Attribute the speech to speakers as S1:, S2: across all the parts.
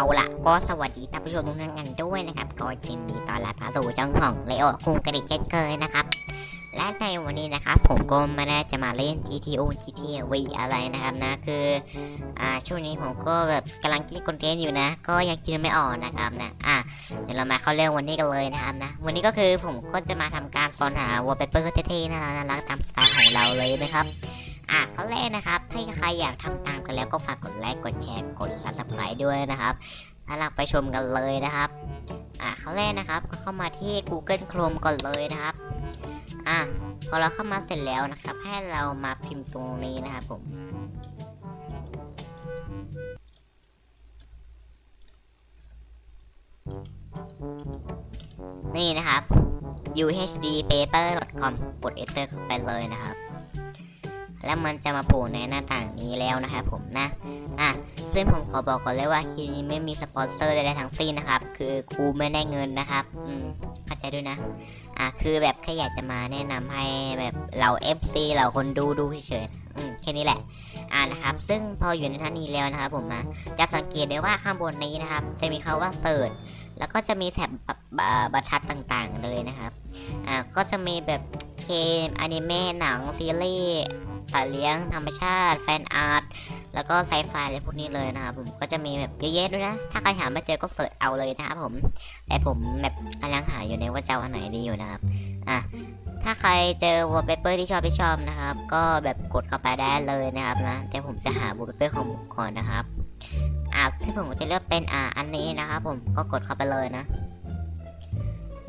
S1: เอาละก็สวัสดีท่านผู้ชมทุกท่านกันด้วยนะครับก็ยินดีต้อนรับเข้าสู่ช่องของเลโอคุงกระดิกเช่นเคยนะครับ และในวันนี้นะครับผมก็ไม่ได้จะมาเล่น GTO GTV อะไรนะครับนะคืออ่าช่วงนี้ผมก็แบบกำลังคิดคอนเทนต์อยู่นะ ก็ยังคิดไม่ออกนะครับนะอะเดี๋ยวเรามาเข้าเรื่องวันนี้กันเลยนะครับนะวันนี้ก็คือผมก็จะมาทำการสอนหาวอลเปเปอร์เท่ๆน่ารักน่ารักตามสไตล์ของเราเลยนะครับอะเข้อแรกนะครับ ถ้าใครอยากทำตามกันแล้วก็ฝากกดไลค์ ด้วยนะครับถ้าเราไปชมกันเลยนะครับ อะข้อแรกนะครับก็เข้ามาที่ Google Chrome ก่อนเลยนะครับ อะพอเราเข้ามาเสร็จแล้วนะครับ ให้เรามาพิมพ์ตรงนี้นะครับผมนี่นะครับ uhdpaper.com กด enter เข้าไปเลยนะครับ แล้วมันจะมาโผล่ในหน้าต่างนี้แล้วนะครับผมนะ อะ ซึ่งผมขอบอกก่อนเลยว่าคลิปนี้ไม่มีสปอนเซอร์ใดๆทั้งสิ้นนะครับ คือครูไม่ได้เงินนะครับ อืมเข้าใจด้วยนะ อะคือแบบแค่อยากจะมาแนะนำให้แบบเรา FC เราคนดูดูเฉยๆ อืมแค่นี้แหละ อ่านะครับ ซึ่งพออยู่ในท่านี้แล้วนะครับ ผมนะจะสังเกตได้ว่าข้างบนนี้นะครับ จะมีคาว่าเสิร์ชแล้วก็จะมีแถบบบบบบรรทัดต่างๆเลยนะครับ อ่า ก็จะมีแบบเกมอนิเมะหนังซีรีส์สัตว์เลี้ยงธรรมชาติ แฟนอาร์ต แล้วก็ไซไฟอะไรพวกนี้เลยนะครับผมก็จะมีแบบเยอะแยะด้วยนะ ถ้าใครหาไม่เจอก็เสิร์ชเอาเลยนะครับผม แต่ผมแบบกำลังหาอยู่ในว่าจะเอาอันไหนดีอยู่นะครับ อะ ถ้าใครเจอ wallpaper ที่ชอบที่ชอบนะครับ ก็แบบกดเข้าไปได้เลยนะครับนะ แต่ผมจะหา wallpaper ของผมก่อนนะครับ อะซึ่งผมจะเลือกเป็นอ่าอันนี้นะครับผม ก็กดเข้าไปเลยนะ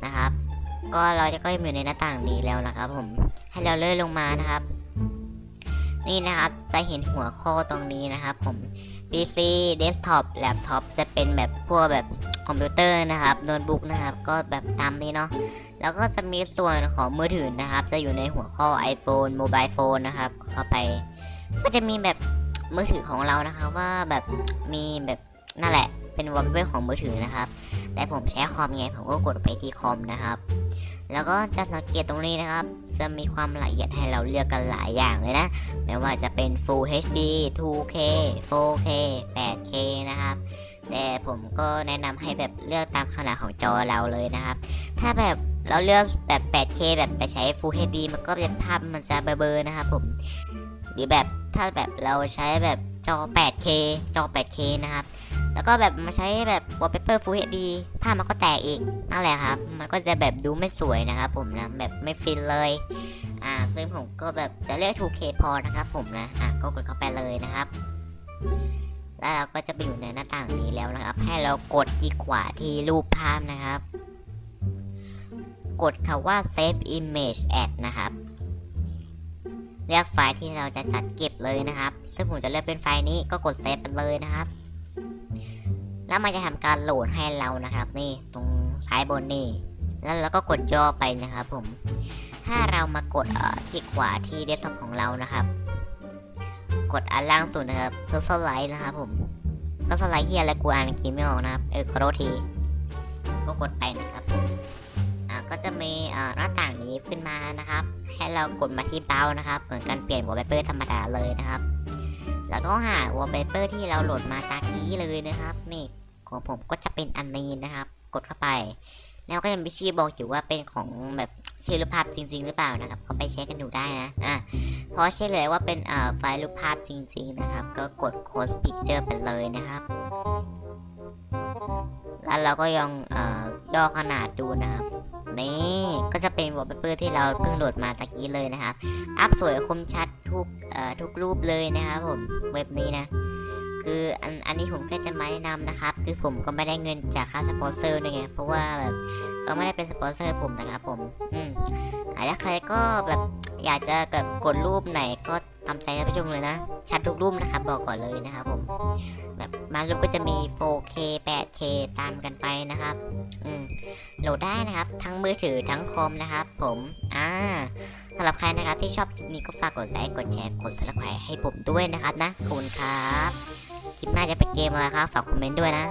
S1: นะครับ ก็เราจะก็อยู่ในหน้าต่างนี้แล้วนะครับ ผม ให้เราเลื่อนลงมานะครับ นี่นะครับจะเห็นหัวข้อตรงนี้นะครับผม PC Desktop Laptop จะเป็นแบบพวกแบบคอมพิวเตอร์นะครับโน้ตบุ๊กนะครับ ก็แบบตามนี้เนาะแล้วก็จะมีส่วนของมือถือนะครับ จะอยู่ในหัวข้อ iPhone Mobile Phone นะครับเข้าไป ก็จะมีแบบมือถือของเรานะครับว่าแบบมีแบบนั่นแหละ เป็นวอลเปเปอร์ของมือถือนะครับ แต่ผมใช้คอมไงผมก็กดไปที่คอมนะครับ แล้วก็จะสังเกตตรงนี้นะครับ จะมีความละเอียดให้เราเลือกกันหลายอย่างเลยนะ ไม่ว่าจะเป็น Full HD 2K 4K 8K นะครับ แต่ผมก็แนะนำให้แบบเลือกตามขนาดของจอเราเลยนะครับ ถ้าแบบเราเลือกแบบ 8K แบบแต่ใช้ Full HD มันก็จะภาพมันจะเบลอๆนะครับผม หรือแบบถ้าแบบเราใช้แบบจอ 8K จอ 8K นะครับ แล้วก็แบบมาใช้แบบ wallpaper Full HD ภาพมันก็แตกอีกนั่นแหละครับ มันก็จะแบบดูไม่สวยนะครับผมนะแบบไม่ฟินเลยอ่าซึ่งผมก็แบบจะเลือก 2K พอนะครับผมนะอะก็กดเข้าไปเลยนะครับ แล้วเราก็จะไปอยู่ในหน้าต่างนี้แล้วนะครับ ให้เรากดที่ขวาที่รูปภาพนะครับ กดคำว่า save image as นะครับเลือกไฟล์ที่เราจะจัดเก็บเลยนะครับ ซึ่งผมจะเลือกเป็นไฟล์นี้ก็กดเซฟไปเลยนะครับ แล้วมันจะทำการโหลดให้เรานะครับ นี่ตรงซ้ายบนนี่ แล้วเราก็กดย่อไปนะครับผม ถ้าเรามากดเอ่อที่ขวาที่เดสก์ท็อปของเรานะครับ กดอันล่างสุดนะครับ personalize นะครับผม personalize เฮียอะไรกูอ่านอังกฤษไม่ออกนะครับเออขอโทษทีก็กดไปนะครับผมอ่าก็จะมีอ่าหน้าต่างนี้ขึ้นมานะครับให้เรากดมาที่เบรานะครับ เหมือนการเปลี่ยน wallpaper ธรรมดาเลยนะครับ แล้วก็หา wallpaper ที่เราโหลดมาตากี้เลยนะครับ นี่ ของผมก็จะเป็นอันนี้นะครับ กดเข้าไป แล้วก็ยังมีชื่อบอกอยู่ว่าเป็นของแบบชื่อรูปภาพจริง ๆ หรือเปล่านะครับก็ไปเช็คกันดูได้นะอะเพราะเชื่อเลยว่าเป็นไฟล์รูปภาพจริง ๆ นะครับ ก็กด close picture ไปเลยนะครับแล้วเราก็ยังเอ่อย่อขนาดดูนะครับนี่ก็จะเป็นวอลเปเปอร์ที่เราเพิ่งโหลดมาตะกี้เลยนะครับ อัพสวยคมชัดทุกทุกรูปเลยนะครับผมเว็บนี้นะ คืออันอันนี้ผมแค่จะมาแนะนำนะครับ คือผมก็ไม่ได้เงินจากค่าสปอนเซอร์ด้วยไงเพราะว่าแบบเขาไม่ได้เป็นสปอนเซอร์ผมนะครับผมอืมแล้วใครก็แบบอยากจะแบบกดรูปไหนก็ตามใจท่านผู้ชมเลยนะ ชัดทุกรูปนะครับบอกก่อนเลยนะครับผม แบบบารูปก็จะมี 4K 8K ตามกันไปนะครับ อืมโหลดได้นะครับ ทั้งมือถือทั้งคอมนะครับ ผมอ่าสำหรับใครนะครับที่ชอบคลิปนี้ก็ฝากกดไลค์กดแชร์กดซับสไครต์ให้ผมด้วยนะครับนะขอบคุณครับ คลิปหน้าจะเป็นเกมอะไรครับ ฝากคอมเมนต์ด้วยนะ